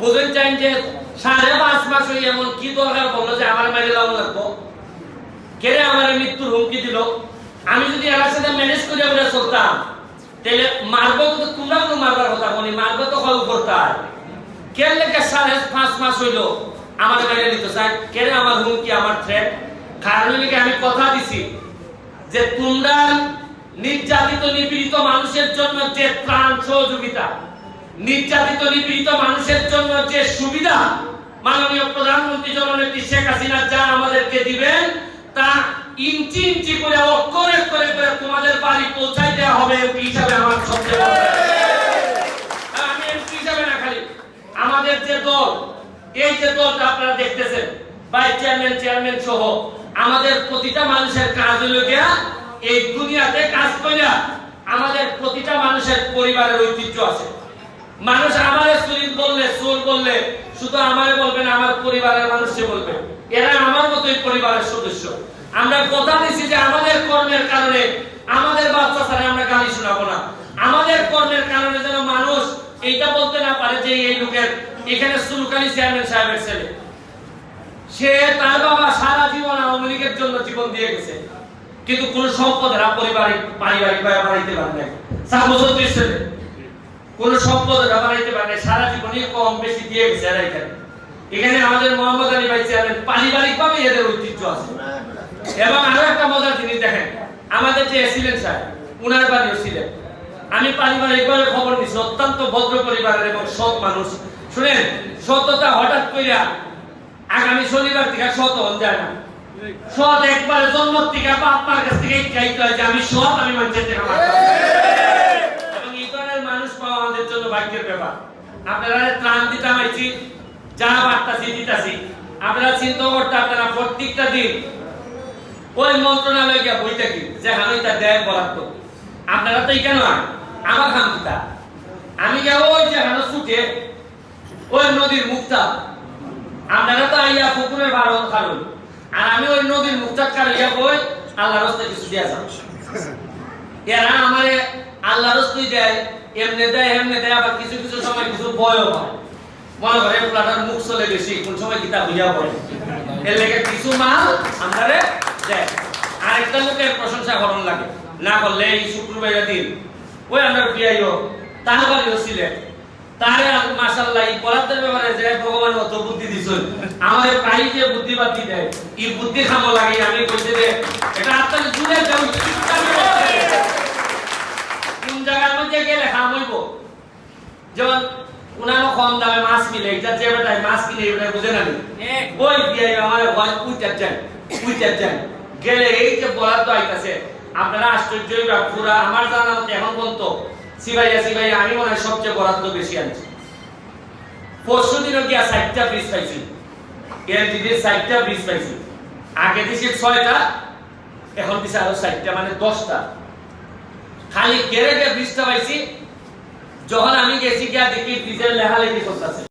বুঝেন চান যে সাড়ে পাঁচ মাস হয়ে এমন কি দরকার বলল যে আমার মেরে লাভ লাগবো? কেড়ে আমার মৃত্যুর হুমকি দিল? আমি যদি এর সাথে ম্যানেজ করে আমরা চলতাম। তাহলে মারবো তো তোমরা কোনো মারবার কথা বলি, মারবো তো কল করতাম কে লেগে সাড়ে পাঁচ মাস হইল আমার মেরে নিত স্যার কেড়ে আমার হুমকি, আমার থ্রেট কারণ আমি কথা দিছি যে তোমরা নির্যাতিত, নিপীড়িত মানুষের জন্য যে ত্রাণ সহযোগিতা নির্যাতিত, নিপীড়িত মানুষের জন্য যে সুবিধা মাননীয় প্রধানমন্ত্রী জননেত্রী শেখ হাসিনা যা আমাদেরকে দিবেন, তা ইঞ্চি ইঞ্চি করে, অক্ষরে করে করে তোমাদের বাড়ি পৌঁছাই দেওয়া হবে হিসাবে আমার সবচেয়ে খালি আমাদের যে দল, এই যে দলটা আপনারা দেখতেছেন ভাইস চেয়ারম্যান চেয়ারম্যান সহ, আমাদের প্রতিটা মানুষের কাজ হলো এই দুনিয়াতে কাজ কইরা আমাদের প্রতিটা মানুষের পরিবারের ঐতিহ্য আছে। মানুষ আমারে সুরিত বললে সুর বললে, শুধু আমারে বলবে না, আমার পরিবারের মানুষকে বলবে। এরা আমার মতোই পরিবারের সদস্য। আমরা কথা দিছি যে আমাদের কর্মের কারণে আমাদের বাচ্চা ছাড়া আমরা গালি শোনাবো না। আমাদের কর্মের কারণে যেন মানুষ এইটা বলতে না পারে যে এই লোকের এখানে সুলুকানি চেয়ারম্যান সাহেবের ছেলে। সে তার বাবা সারা জীবন আওয়ামী লীগের জন্য জীবন দিয়ে গেছে। কিন্তু কোন সম্পদ এরা পরিবারিক, পারিবারিক ভাবে বাড়াইতে পারে নাই। সাত বছর ছেলে। কোন সম্পদ এরা বাড়াইতে পারে সারা জীবনই কম বেশি দিয়ে গেছে এরা এখানে আমাদের মোহাম্মদ আলী ভাই চেয়ারম্যান পারিবারিক ভাবে এদের ঐতিহ্য আছে। এবং আরও একটা মজার জিনিস দেখেন, আমাদের যে ছিলেন স্যার, উনার বাড়িও ছিলেন। আমি পারিবারিকভাবে খবর নিছি অত্যন্ত ভদ্র পরিবারের এবং সৎ মানুষ। শুনেন, সততা হঠাৎ কইরা আগামী শনিবার থেকে সৎ হন যায় না। সৎ একবার জন্ম থেকে বাপ মার কাছ থেকে শিখাইতে হয় যে আমি সৎ, আমি মানুষের থেকে মারতাম না। এবং এই ধরনের মানুষ পাওয়া আমাদের জন্য ভাগ্যের ব্যাপার। আপনারা ত্রাণ দিতে আইছি যা বার্তাছি দিতাছি, আপনারা চিন্তা করতে আপনারা প্রত্যেকটা দিন ওই মন্ত্রণালয় গিয়া বই থাকি, যে আমি তা দেয় বরাদ্দ। আপনারা তো আয় আমার খান কিতা আমি গিয়া ওই যে হানো ছুটে, ওই নদীর মুক্তা আপনারা তো আইয়া পুকুরের ভাড়া খালুন। আর আমি ওই নদীর মুক্তা কালিয়া বই আল্লাহ রাস্তায় কিছু দিয়া যাও। এরা আমারে আল্লাহ রস্তুই দেয় এমনি দেয় এমনি দেয়, আবার কিছু কিছু সময় কিছু ভয়ও হয়। মনে করে প্লাটার মুখ চলে বেশি, কোন সময় কিতাব হইয়া পড়ে। এর লেগে কিছু মাল আমারে দেয়। আরেকটা লোকের প্রশংসা করণ লাগে। না করলে এই শুক্রবার দিন, ওই আমরা বিয়াইও তাহার বাড়িও ছিলেন তারে মাশাআল্লাহ, এই পড়াতে ব্যাপারে যে ভগবান অত বুদ্ধি দিছেন, আমারে প্রায় যে বুদ্ধি বাতি দেয়, এই বুদ্ধি খামো লাগে, আমি কইতে যে, এটা আপনার জুড়ে যাও কোন মধ্যে গেলে খাম হইব যেমন উনানো কম দামে মাছ কিনে এটা যে বেটায় মাছ কিনে এটা বুঝে না। ওই দিয়ে আমার ভয় উইটার যান উইটার যান গেলে এই যে বরাদ্দ আইতাছে আপনারা আশ্চর্য হইবা পুরা আমার জানা মতে এখন পর্যন্ত সিবাইয়া সিবাইয়া আমি মনে হয় সবচেয়ে বরাদ্দ বেশি আনছি। পরশু দিনও গিয়া ষাটটা ব্রিজ পাইছি। এলটিডির ষাটটা ব্রিজ পাইছি। আগে দিছি ছয়টা এখন দিছে আরও ষাটটা মানে দশটা। খালি গিয়ে ব্রিজটা পাইছি যখন আমি গেছি গিয়া দেখি ব্রিজের লেখালেখি করতেছে